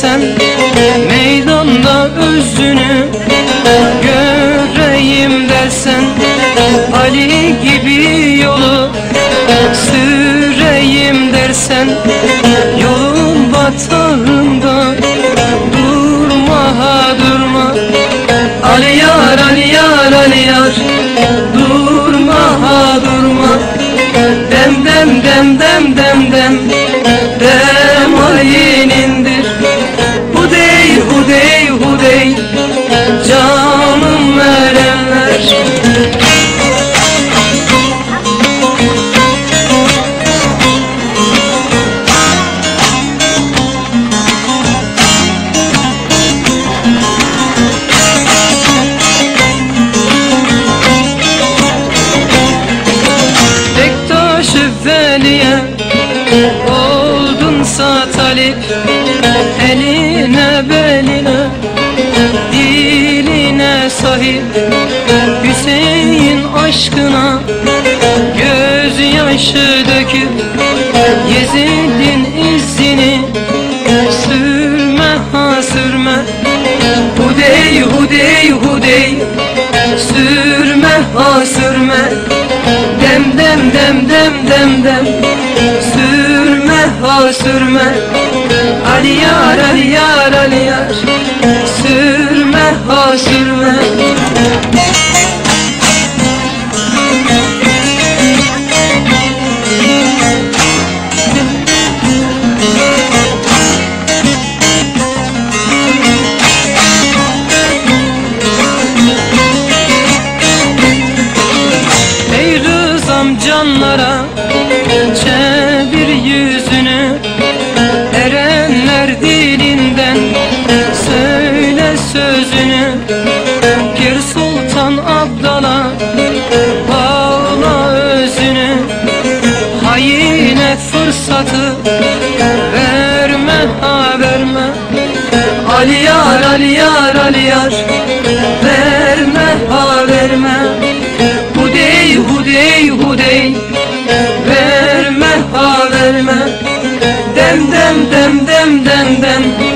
dersen Meydanda özünü göreyim dersen Ali gibi yolu süreyim dersen Yolun batağında durma ha durma. Ali yar Ali yar Ali yar Durma ha durma. Dem dem dem dem dem dem Dem Veli'ye oldunsa talip Eline beline diline sahip. Hüseyin aşkına gözyaşı döküp Yezid'in izini sürme ha sürme. Hudey hudey hudey Sürme ha sürme Dem dem dem dem dem. Sürme ha sürme. Ali yar Ali yar Ali yar. Sürme ha sürme rızam canlara Çevir yüzünü Erenler dilinden Söyle sözünü. Pir Sultan Abdal'a Bağla özünü. Hayine fırsatı Verme ha verme. Ali yar Ali yar Ali yar dem dem dem dem dem